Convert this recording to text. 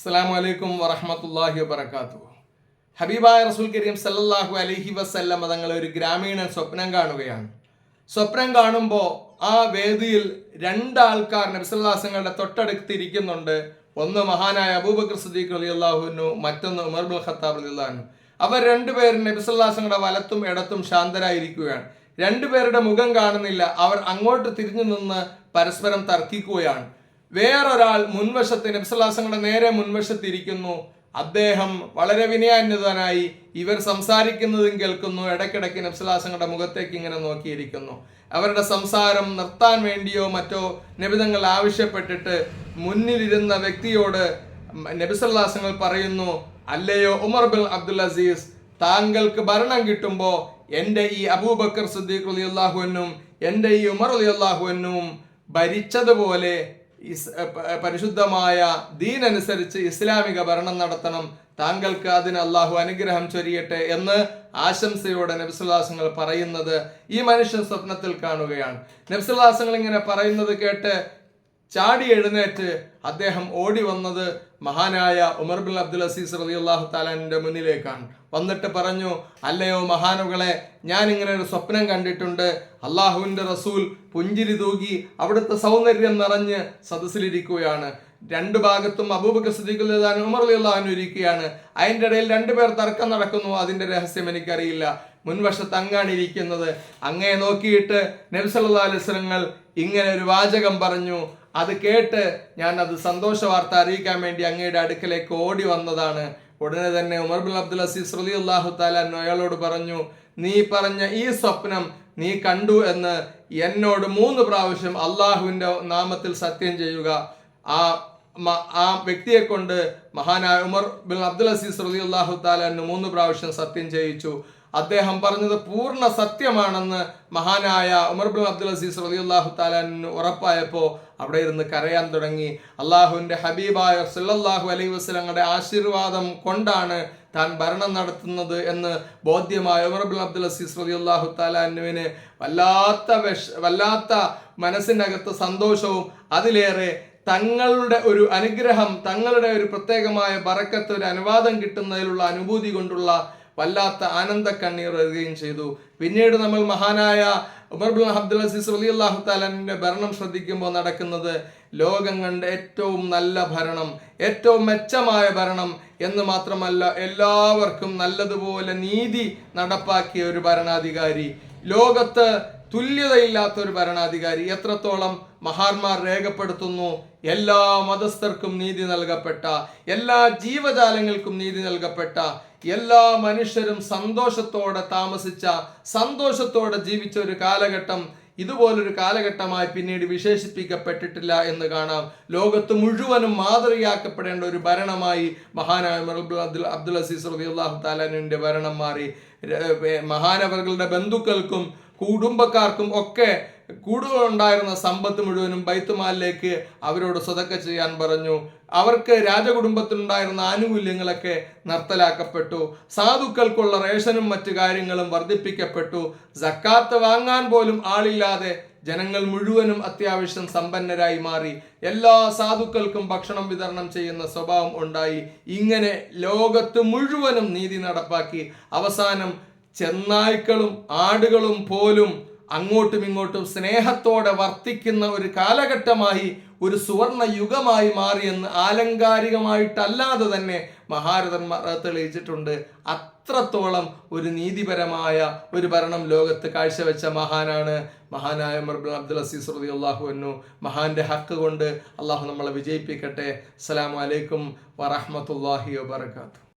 അസ്സലാമു അലൈക്കും വറഹമത്തല്ലാഹി വബർക്കാത്തു ഹബീബായ റസൂൽ കരീം സല്ലാഹു അലഹി വസല്ലം തങ്ങളെ ഒരു ഗ്രാമീണൻ സ്വപ്നം കാണുകയാണ്. സ്വപ്നം കാണുമ്പോൾ ആ വേദിയിൽ രണ്ടാൾക്കാർ നബിസല്ലാസങ്ങളുടെ തൊട്ടടുത്തിരിക്കുന്നുണ്ട് ഒന്ന് മഹാനായ അബൂബക്കർ സദീഖ് അലി അള്ളാഹുനു മറ്റൊന്ന് ഉമർ ബുൽ ഖത്താബ് അലി അള്ളാഹു അവർ രണ്ടുപേരും നബിസല്ലാസങ്ങളുടെ വലത്തും ഇടത്തും ശാന്തരായിരിക്കുകയാണ്. രണ്ടുപേരുടെ മുഖം കാണുന്നില്ല. അവർ അങ്ങോട്ട് തിരിഞ്ഞു നിന്ന് പരസ്പരം തർക്കിക്കുകയാണ്. വേറൊരാൾ മുൻവശത്ത് നബ്സല്ലാസങ്ങളുടെ നേരെ മുൻവശത്തിരിക്കുന്നു. അദ്ദേഹം വളരെ വിനയാന്യതനായി ഇവർ സംസാരിക്കുന്നതും കേൾക്കുന്നു. ഇടയ്ക്കിടയ്ക്ക് നബ്സല്ലാസങ്ങളുടെ മുഖത്തേക്ക് ഇങ്ങനെ നോക്കിയിരിക്കുന്നു. അവരുടെ സംസാരം നിർത്താൻ വേണ്ടിയോ മറ്റോ നബിതങ്ങൾ ആവശ്യപ്പെട്ടിട്ട് മുന്നിലിരുന്ന വ്യക്തിയോട് നബിസല്ലാസങ്ങൾ പറയുന്നു അല്ലയോ ഉമർ ബിൻ അബ്ദുൽ അസീസ് താങ്കൾക്ക് ഭരണം കിട്ടുമ്പോൾ എന്റെ ഈ അബൂബക്കർ സിദ്ദീഖ് അലി അള്ളാഹുവിനും എന്റെ ഈ ഉമർ അലി അള്ളാഹുവിനും ഭരിച്ചതുപോലെ പരിശുദ്ധമായ ദീൻ അനുസരിച്ച് ഇസ്ലാമിക ഭരണം നടത്തണം. താങ്കൾക്ക് അതിന് അള്ളാഹു അനുഗ്രഹം ചൊരിയട്ടെ എന്ന് ആശംസയോടെ നബ്സുല്ലാസങ്ങൾ പറയുന്നത് ഈ മനുഷ്യൻ സ്വപ്നത്തിൽ കാണുകയാണ്. നബ്സുല്ലാസങ്ങൾ ഇങ്ങനെ പറയുന്നത് കേട്ട് ചാടി എഴുന്നേറ്റ് അദ്ദേഹം ഓടി വന്നത് മഹാനായ ഉമർ ബിൻ അബ്ദുൽ അസീസ് റലി അള്ളാഹു താലാന്റെ മുന്നിലേക്കാണ്. വന്നിട്ട് പറഞ്ഞു അല്ലയോ മഹാനുകളെ ഞാൻ ഒരു സ്വപ്നം കണ്ടിട്ടുണ്ട്. അള്ളാഹുവിന്റെ റസൂൽ പുഞ്ചിരി തൂകി അവിടുത്തെ സൗന്ദര്യം നിറഞ്ഞ് സദസ്സിലിരിക്കുകയാണ്. രണ്ട് ഭാഗത്തും അബൂബക്കർ സിദ്ദീഖുലാൻ ഉമർ അലി അള്ളാഹു ഇരിക്കുകയാണ്. അതിന്റെ ഇടയിൽ രണ്ടുപേർ തർക്കം നടക്കുന്നു. അതിന്റെ രഹസ്യം എനിക്കറിയില്ല. മുൻവശത്ത് അങ്ങാണ് ഇരിക്കുന്നത്. അങ്ങയെ നോക്കിയിട്ട് നബ്സല്ലാ അലിസ്ലങ്ങൾ ഇങ്ങനെ ഒരു വാചകം പറഞ്ഞു. അത് കേട്ട് ഞാൻ അത് സന്തോഷ വാർത്ത അറിയിക്കാൻ വേണ്ടി അങ്ങയുടെ അടുക്കലേക്ക് ഓടി വന്നതാണ്. ഉടനെ തന്നെ ഉമർ ബിൻ അബ്ദുൽ അസീസ് റലി അള്ളാഹു താലാൻ അയാളോട് പറഞ്ഞു നീ പറഞ്ഞ ഈ സ്വപ്നം നീ കണ്ടു എന്ന് എന്നോട് മൂന്ന് പ്രാവശ്യം അള്ളാഹുവിന്റെ നാമത്തിൽ സത്യം ചെയ്യുക. ആ ആ വ്യക്തിയെ കൊണ്ട് മഹാനായ ഉമർ ബിൻ അബ്ദുൽ അസീസ് റലി അള്ളാഹു താലാന് മൂന്ന് പ്രാവശ്യം സത്യം ചെയ്യിച്ചു. അദ്ദേഹം പറഞ്ഞത് പൂർണ സത്യമാണെന്ന് മഹാനായ ഉമർ ബിൻ അബ്ദുൽ അസീസ് റലി അള്ളാഹു താലാന് ഉറപ്പായപ്പോൾ അവിടെ ഇരുന്ന് കരയാൻ തുടങ്ങി. അള്ളാഹുവിന്റെ ഹബീബായ സല്ലല്ലാഹു അലൈഹി വസ്ലങ്ങളുടെ ആശീർവാദം കൊണ്ടാണ് താൻ ഭരണം നടത്തുന്നത് എന്ന് ബോധ്യമായ ഉമർ ബിൻ അബ്ദുൽ അസീസ് റലി അള്ളാഹു താലാനുവിന് വല്ലാത്ത വിഷ വല്ലാത്ത മനസ്സിനകത്ത് സന്തോഷവും അതിലേറെ തങ്ങളുടെ ഒരു അനുഗ്രഹം തങ്ങളുടെ ഒരു പ്രത്യേകമായ ബറക്കത്ത് ഒരു അനുവാദം കിട്ടുന്നതിലുള്ള അനുഭൂതി കൊണ്ടുള്ള വല്ലാത്ത ആനന്ദ കണ്ണീർ വരികയും ചെയ്തു. പിന്നീട് നമ്മൾ മഹാനായ ഉമർ ബിൻ അബ്ദുൽ അസീസ് അലി അള്ളാഹു താലാന്റെ ഭരണം ശ്രദ്ധിക്കുമ്പോൾ നടക്കുന്നത് ലോകം കണ്ട ഏറ്റവും നല്ല ഭരണം ഏറ്റവും മെച്ചമായ ഭരണം എന്ന് മാത്രമല്ല എല്ലാവർക്കും നല്ലതുപോലെ നീതി നടപ്പാക്കിയ ഒരു ഭരണാധികാരി ലോകത്ത് തുല്യതയില്ലാത്ത ഒരു ഭരണാധികാരി എത്രത്തോളം മഹാന്മാർ രേഖപ്പെടുത്തുന്നു? എല്ലാ മതസ്ഥർക്കും നീതി നൽകപ്പെട്ട എല്ലാ ജീവജാലങ്ങൾക്കും നീതി നൽകപ്പെട്ട എല്ലാ മനുഷ്യരും സന്തോഷത്തോടെ താമസിച്ച സന്തോഷത്തോടെ ജീവിച്ച ഒരു കാലഘട്ടം ഇതുപോലൊരു കാലഘട്ടമായി പിന്നീട് വിശേഷിപ്പിക്കപ്പെട്ടിട്ടില്ല എന്ന് കാണാം. ലോകത്ത് മുഴുവനും മാതൃകയാക്കപ്പെടേണ്ട ഒരു ഭരണമായി മഹാനായ അബ്ദുൽ അബ്ദുൽ അസീസ് റബി അള്ളാഹു താലാനുവിന്റെ ഭരണം മാറി. മഹാനവറുകളുടെ ബന്ധുക്കൾക്കും കുടുംബക്കാർക്കും ഒക്കെ കൂടുതലുണ്ടായിരുന്ന സമ്പത്ത് മുഴുവനും ബൈത്തുമാലിലേക്ക് അവരോട് സ്വതക്ക ചെയ്യാൻ പറഞ്ഞു. അവർക്ക് രാജകുടുംബത്തിനുണ്ടായിരുന്ന ആനുകൂല്യങ്ങളൊക്കെ നിർത്തലാക്കപ്പെട്ടു. സാധുക്കൾക്കുള്ള റേഷനും മറ്റു കാര്യങ്ങളും വർദ്ധിപ്പിക്കപ്പെട്ടു. സക്കാത്ത് വാങ്ങാൻ പോലും ആളില്ലാതെ ജനങ്ങൾ മുഴുവനും അത്യാവശ്യം സമ്പന്നരായി മാറി. എല്ലാ സാധുക്കൾക്കും ഭക്ഷണം വിതരണം ചെയ്യുന്ന സ്വഭാവം ഉണ്ടായി. ഇങ്ങനെ ലോകത്ത് മുഴുവനും നീതി നടപ്പാക്കി. അവസാനം ചെന്നായ്ക്കളും ആടുകളും പോലും അങ്ങോട്ടും ഇങ്ങോട്ടും സ്നേഹത്തോടെ വർത്തിക്കുന്ന ഒരു കാലഘട്ടമായി ഒരു സുവർണ യുഗമായി മാറിയെന്ന് ആലങ്കാരികമായിട്ടല്ലാതെ തന്നെ മഹാരഥന്മാർ തെളിയിച്ചിട്ടുണ്ട്. അത്രത്തോളം ഒരു നീതിപരമായ ഒരു ഭരണം ലോകത്ത് കാഴ്ചവെച്ച മഹാനാണ് മഹാനായ മർബുൽ അബ്ദുൽ അസീസ് റതി അള്ളാഹു എന്നു മഹാന്റെ ഹക്ക് കൊണ്ട് അള്ളാഹു നമ്മളെ വിജയിപ്പിക്കട്ടെ. അസ്സലാമു അലൈക്കും വറഹമത്തല്ലാഹി വബർക്കാത്തു